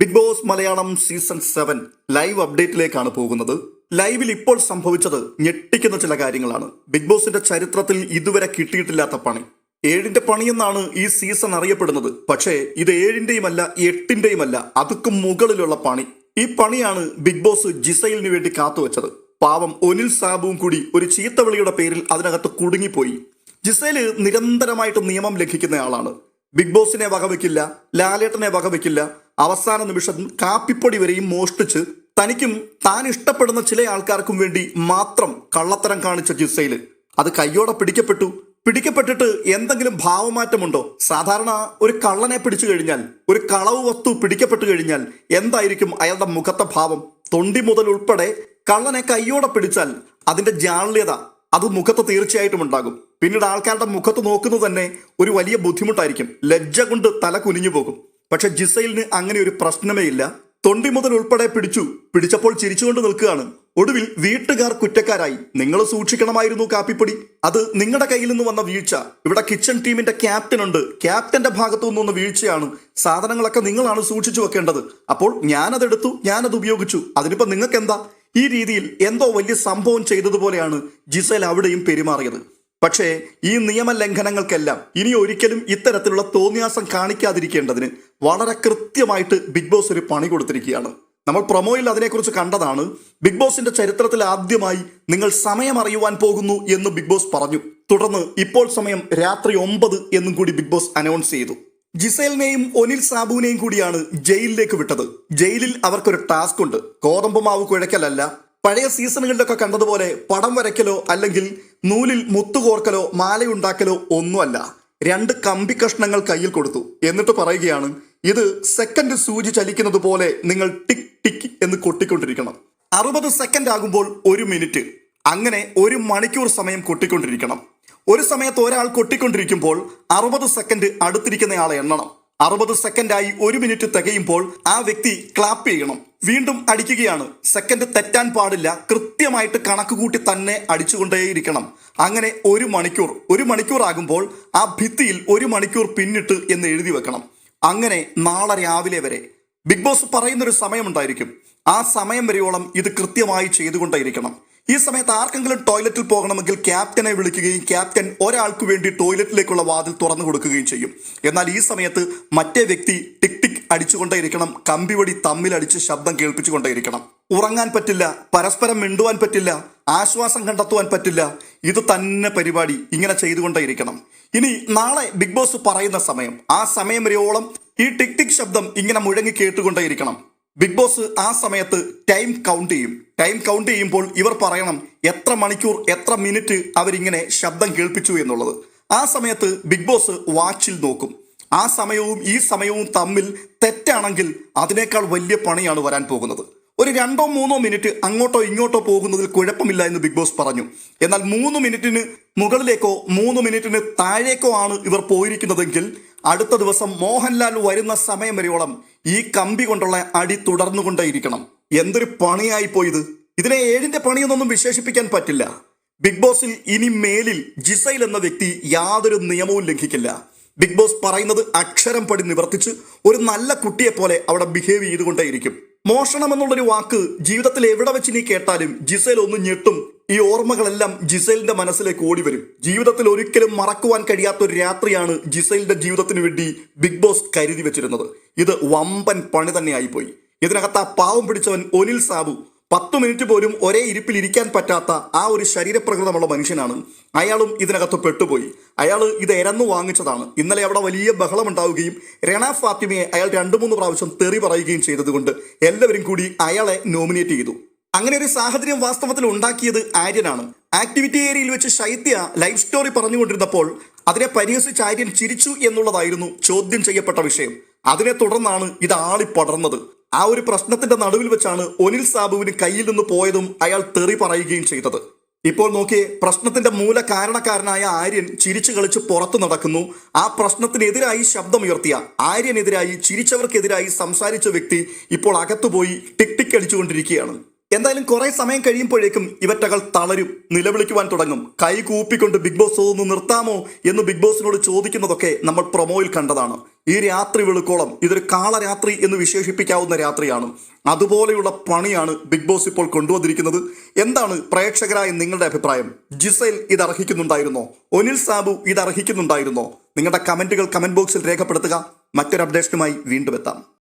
Big Boss Malayalam season seven live അപ്ഡേറ്റിലേക്കാണ് പോകുന്നത്. ലൈവിൽ ഇപ്പോൾ സംഭവിച്ചത് ഞെട്ടിക്കുന്ന ചില കാര്യങ്ങളാണ്. ബിഗ് ബോസിന്റെ ചരിത്രത്തിൽ ഇതുവരെ കിട്ടിയിട്ടില്ലാത്ത പണി. ഏഴിന്റെ പണിയെന്നാണ് ഈ സീസൺ അറിയപ്പെടുന്നത്. പക്ഷേ ഇത് ഏഴിന്റെയുമല്ല എട്ടിന്റെയുമല്ല അതുക്കും മുകളിലുള്ള പണി. ഈ പണിയാണ് ബിഗ് ബോസ് ജിസൈലിന് വേണ്ടി കാത്തുവച്ചത്. പാവം ഒനിൽ സാബുവും കൂടി ഒരു ചീത്തവിളിയുടെ പേരിൽ അതിനകത്ത് കുടുങ്ങിപ്പോയി. ജിസയിൽ നിരന്തരമായിട്ട് നിയമം ലംഘിക്കുന്നയാളാണ് ബിഗ് ബോസിനെ വകവെക്കില്ല ലാലേട്ടനെ വകവെക്കില്ല അവസാന നിമിഷം കാപ്പിപ്പൊടി വരെയും മോഷ്ടിച്ച് തനിക്കും താൻ ഇഷ്ടപ്പെടുന്ന ചില ആൾക്കാർക്കും വേണ്ടി മാത്രം കള്ളത്തരം കാണിച്ച ജിസയിൽ അത് കയ്യോടെ പിടിക്കപ്പെട്ടു. പിടിക്കപ്പെട്ടിട്ട് എന്തെങ്കിലും ഭാവമാറ്റമുണ്ടോ? സാധാരണ ഒരു കള്ളനെ പിടിച്ചു കഴിഞ്ഞാൽ ഒരു കളവ് വസ്തു പിടിക്കപ്പെട്ടു കഴിഞ്ഞാൽ എന്തായിരിക്കും അയാളുടെ മുഖത്തെ ഭാവം? തൊണ്ടി മുതൽ ഉൾപ്പെടെ കള്ളനെ കയ്യോടെ പിടിച്ചാൽ അതിന്റെ ജാള്യത അത് മുഖത്ത് തീർച്ചയായിട്ടും ഉണ്ടാകും. പിന്നീട് ആൾക്കാരുടെ മുഖത്ത് നോക്കുന്നത് തന്നെ ഒരു വലിയ ബുദ്ധിമുട്ടായിരിക്കും. ലജ്ജ കൊണ്ട് തല കുനിഞ്ഞു പോകും. പക്ഷെ ജിസൈലിന് അങ്ങനെ ഒരു പ്രശ്നമേ ഇല്ല. തൊണ്ടി മുതൽ ഉൾപ്പെടെ പിടിച്ചു. പിടിച്ചപ്പോൾ ചിരിച്ചുകൊണ്ട് നിൽക്കുകയാണ്. ഒടുവിൽ വീട്ടുകാർ കുറ്റക്കാരായി. നിങ്ങൾ സൂക്ഷിക്കണമായിരുന്നു കാപ്പിപ്പൊടി. അത് നിങ്ങളുടെ കയ്യിൽ നിന്ന് വന്ന വീഴ്ച. ഇവിടെ കിച്ചൺ ടീമിന്റെ ക്യാപ്റ്റൻ ഉണ്ട്. ക്യാപ്റ്റന്റെ ഭാഗത്തു നിന്ന് വീഴ്ചയാണ്. സാധനങ്ങളൊക്കെ നിങ്ങളാണ് സൂക്ഷിച്ചു വെക്കേണ്ടത്. അപ്പോൾ ഞാനതെടുത്തു. ഞാനത് ഉപയോഗിച്ചു. അതിനിപ്പോ നിങ്ങൾക്ക് എന്താ ഈ രീതിയിൽ എന്തോ വലിയ സംഭവം ചെയ്തതുപോലെയാണ് ജിസേൽ അവിടെയും പെരുമാറിയത്. പക്ഷേ ഈ നിയമലംഘനങ്ങൾക്കെല്ലാം ഇനി ഒരിക്കലും ഇത്തരത്തിലുള്ള തോന്നിയാസം കാണിക്കാതിരിക്കേണ്ടതിന് വളരെ കൃത്യമായിട്ട് ബിഗ് ബോസ് ഒരു പണി കൊടുത്തിരിക്കുകയാണ്. നമ്മൾ പ്രൊമോയിൽ അതിനെക്കുറിച്ച് കണ്ടതാണ്. ബിഗ് ബോസിന്റെ ചരിത്രത്തിൽ ആദ്യമായി നിങ്ങൾ സമയം അറിയുവാൻ പോകുന്നു എന്ന് ബിഗ് ബോസ് പറഞ്ഞു. തുടർന്ന് ഇപ്പോൾ സമയം രാത്രി ഒമ്പത് എന്നും കൂടി ബിഗ് ബോസ് അനൗൺസ് ചെയ്തു. ജിസേലിനെയും ഒനിൽ സാബുവിനെയും കൂടിയാണ് ജയിലിലേക്ക് വിട്ടത്. ജയിലിൽ അവർക്കൊരു ടാസ്ക് ഉണ്ട്. ഗോതമ്പ് മാവ് കുഴക്കലല്ല പഴയ സീസണുകളിലൊക്കെ കണ്ടതുപോലെ പടം വരയ്ക്കലോ അല്ലെങ്കിൽ നൂലിൽ മുത്തുകോർക്കലോ മാലയുണ്ടാക്കലോ ഒന്നുമല്ല. രണ്ട് കമ്പി കഷ്ണങ്ങൾ കയ്യിൽ കൊടുത്തു. എന്നിട്ട് പറയുകയാണ് ഇത് സെക്കൻഡ് സൂചി ചലിക്കുന്നത് പോലെ നിങ്ങൾ ടിക് ടിക് എന്ന് കൊട്ടിക്കൊണ്ടിരിക്കണം. അറുപത് സെക്കൻഡ് ആകുമ്പോൾ ഒരു മിനിറ്റ് അങ്ങനെ ഒരു മണിക്കൂർ സമയം കൊട്ടിക്കൊണ്ടിരിക്കണം. ഒരു സമയത്ത് ഒരാൾ കൊട്ടിക്കൊണ്ടിരിക്കുമ്പോൾ അറുപത് സെക്കൻഡ് അടുത്തിരിക്കുന്നയാളെ എണ്ണണം. അറുപത് സെക്കൻഡായി ഒരു മിനിറ്റ് തികയുമ്പോൾ ആ വ്യക്തി ക്ലാപ്പ് ചെയ്യണം. വീണ്ടും അടിക്കുകയാണ്. സെക്കൻഡ് തെറ്റാൻ പാടില്ല. കൃത്യമായിട്ട് കണക്ക് കൂട്ടി തന്നെ അടിച്ചുകൊണ്ടേയിരിക്കണം. അങ്ങനെ ഒരു മണിക്കൂർ ഒരു മണിക്കൂർ ആകുമ്പോൾ ആ ഭിത്തിയിൽ ഒരു മണിക്കൂർ പിന്നിട്ട് എന്ന് എഴുതി വെക്കണം. അങ്ങനെ നാളെ രാവിലെ വരെ ബിഗ് ബോസ് പറയുന്നൊരു സമയമുണ്ടായിരിക്കും. ആ സമയം വരെയോളം ഇത് കൃത്യമായി ചെയ്തുകൊണ്ടേയിരിക്കണം. ഈ സമയത്ത് ആർക്കെങ്കിലും ടോയ്ലറ്റിൽ പോകണമെങ്കിൽ ക്യാപ്റ്റനെ വിളിക്കുകയും ക്യാപ്റ്റൻ ഒരാൾക്ക് വേണ്ടി ടോയ്ലറ്റിലേക്കുള്ള വാതിൽ തുറന്നു കൊടുക്കുകയും ചെയ്യും. എന്നാൽ ഈ സമയത്ത് മറ്റേ വ്യക്തി ടിക് ടിക് അടിച്ചുകൊണ്ടേയിരിക്കണം കമ്പിവടി തമ്മിലടിച്ച് ശബ്ദം കേൾപ്പിച്ചുകൊണ്ടേയിരിക്കണം. ഉറങ്ങാൻ പറ്റില്ല പരസ്പരം മിണ്ടുവാൻ പറ്റില്ല ആശ്വാസം കണ്ടെത്തുവാൻ പറ്റില്ല ഇത് തന്നെ പരിപാടി ഇങ്ങനെ ചെയ്തുകൊണ്ടേയിരിക്കണം. ഇനി നാളെ ബിഗ് ബോസ് പറയുന്ന സമയം. ആ സമയം വരെയോളം ഈ ടിക് ടിക് ശബ്ദം ഇങ്ങനെ മുഴങ്ങി കേട്ടുകൊണ്ടേയിരിക്കണം. ബിഗ് ബോസ് ആ സമയത്ത് ടൈം കൗണ്ട് ചെയ്യും. ടൈം കൗണ്ട് ചെയ്യുമ്പോൾ ഇവർ പറയണം എത്ര മണിക്കൂർ എത്ര മിനിറ്റ് അവരിങ്ങനെ ശബ്ദം കേൾപ്പിച്ചു എന്നുള്ളത്. ആ സമയത്ത് ബിഗ് ബോസ് വാച്ചിൽ നോക്കും. ആ സമയവും ഈ സമയവും തമ്മിൽ തെറ്റാണെങ്കിൽ അതിനേക്കാൾ വലിയ പണിയാണ് വരാൻ പോകുന്നത്. ഒരു രണ്ടോ മൂന്നോ മിനിറ്റ് അങ്ങോട്ടോ ഇങ്ങോട്ടോ പോകുന്നതിൽ കുഴപ്പമില്ല എന്ന് ബിഗ് ബോസ് പറഞ്ഞു. എന്നാൽ മൂന്ന് മിനിറ്റിന് മുകളിലേക്കോ മൂന്ന് മിനിറ്റിന് താഴേക്കോ ആണ് ഇവർ പോയിരിക്കുന്നതെങ്കിൽ അടുത്ത ദിവസം മോഹൻലാൽ വരുന്ന സമയം വരെയോളം ഈ കമ്പി കൊണ്ടുള്ള അടി തുടർന്നുകൊണ്ടേയിരിക്കണം. എന്തൊരു പണിയായി പോയത് ഇതിനെ ഏഴിന്റെ പണിയെന്നൊന്നും വിശേഷിപ്പിക്കാൻ പറ്റില്ല. ബിഗ് ബോസിൽ ഇനി മേലിൽ ജിസൈൽ എന്ന വ്യക്തി യാതൊരു നിയമവും ലംഘിക്കില്ല. ബിഗ് ബോസ് പറയുന്നത് അക്ഷരം പടി നിവർത്തിച്ച് ഒരു നല്ല കുട്ടിയെ പോലെ അവിടെ ബിഹേവ് ചെയ്തുകൊണ്ടേയിരിക്കും. മോഷണം എന്നുള്ളൊരു വാക്ക് ജീവിതത്തിൽ എവിടെ വെച്ച് നീ കേട്ടാലും ജിസേൽ ഒന്ന് ഞെട്ടും. ഈ ഓർമ്മകളെല്ലാം ജിസേലിന്റെ മനസ്സിലേക്ക് ഓടി വരും ജീവിതത്തിൽ ഒരിക്കലും മറക്കുവാൻ കഴിയാത്ത ഒരു രാത്രിയാണ് ജിസേലിന്റെ ജീവിതത്തിന് വേണ്ടി ബിഗ് ബോസ് കരുതി വെച്ചിരുന്നത്. ഇത് വമ്പൻ പണി തന്നെയായിപ്പോയി ഇതിനകത്ത് ആ പാവം പിടിച്ചവൻ ഒനിൽ സാബു പത്ത് മിനിറ്റ് പോലും ഒരേ ഇരിപ്പിൽ ഇരിക്കാൻ പറ്റാത്ത ആ ഒരു ശരീരപ്രകൃതമുള്ള മനുഷ്യനാണ്. അയാളും ഇതിനകത്ത് പെട്ടുപോയി. അയാൾ ഇത് എരന്നു വാങ്ങിച്ചതാണ്. ഇന്നലെ അവിടെ വലിയ ബഹളം ഉണ്ടാവുകയും രണ ഫാത്തിമയെ അയാൾ രണ്ടു മൂന്ന് പ്രാവശ്യം തെറി പറയുകയും ചെയ്തതുകൊണ്ട് എല്ലാവരും കൂടി അയാളെ നോമിനേറ്റ് ചെയ്തു. അങ്ങനെ ഒരു സാഹചര്യം വാസ്തവത്തിൽ ഉണ്ടാക്കിയത് ആര്യനാണ്. ആക്ടിവിറ്റി ഏരിയയിൽ വെച്ച് ശൈത്യ ലൈഫ് സ്റ്റോറി പറഞ്ഞുകൊണ്ടിരുന്നപ്പോൾ അതിനെ പരിഹസിച്ച് ആര്യൻ ചിരിച്ചു എന്നുള്ളതായിരുന്നു ചോദ്യം ചെയ്യപ്പെട്ട വിഷയം. അതിനെ തുടർന്നാണ് ഇത് ആളി പടർന്നത് ആ ഒരു പ്രശ്നത്തിന്റെ നടുവിൽ വെച്ചാണ് ഒനിൽ സാബുവിന് കയ്യിൽ നിന്ന് പോയതും അയാൾ തെറി പറയുകയും ചെയ്തത്. ഇപ്പോൾ നോക്കിയേ പ്രശ്നത്തിന്റെ മൂല കാരണക്കാരനായ ആര്യൻ ചിരിച്ചു കളിച്ച് പുറത്തു നടക്കുന്നു. ആ പ്രശ്നത്തിനെതിരായി ശബ്ദമുയർത്തിയ ആര്യനെതിരായി ചിരിച്ചവർക്കെതിരായി സംസാരിച്ച വ്യക്തി ഇപ്പോൾ അകത്തുപോയി ടിക് ടിക് അടിച്ചുകൊണ്ടിരിക്കുകയാണ്. എന്തായാലും കുറെ സമയം കഴിയുമ്പോഴേക്കും ഇവറ്റകൾ തളരും നിലവിളിക്കുവാൻ തുടങ്ങും. കൈ കൂപ്പിക്കൊണ്ട് ബിഗ് ബോസ് ഒന്ന് നിർത്താമോ എന്ന് ബിഗ് ബോസിനോട് ചോദിക്കുന്നതൊക്കെ നമ്മൾ പ്രൊമോയിൽ കണ്ടതാണ്. ഈ രാത്രി വെളുക്കോളം ഇതൊരു കാളരാത്രി എന്ന് വിശേഷിപ്പിക്കാവുന്ന രാത്രിയാണ്. അതുപോലെയുള്ള പണിയാണ് ബിഗ് ബോസ് ഇപ്പോൾ കൊണ്ടുവന്നിരിക്കുന്നത്. എന്താണ് പ്രേക്ഷകരായ നിങ്ങളുടെ അഭിപ്രായം? ജിസൈൽ ഇത് അർഹിക്കുന്നുണ്ടായിരുന്നോ ഒനിൽ സാബു ഇത് അർഹിക്കുന്നുണ്ടായിരുന്നോ നിങ്ങളുടെ കമന്റുകൾ കമന്റ് ബോക്സിൽ രേഖപ്പെടുത്തുക. മറ്റൊരു അപ്ഡേഷനുമായി വീണ്ടും എത്താം.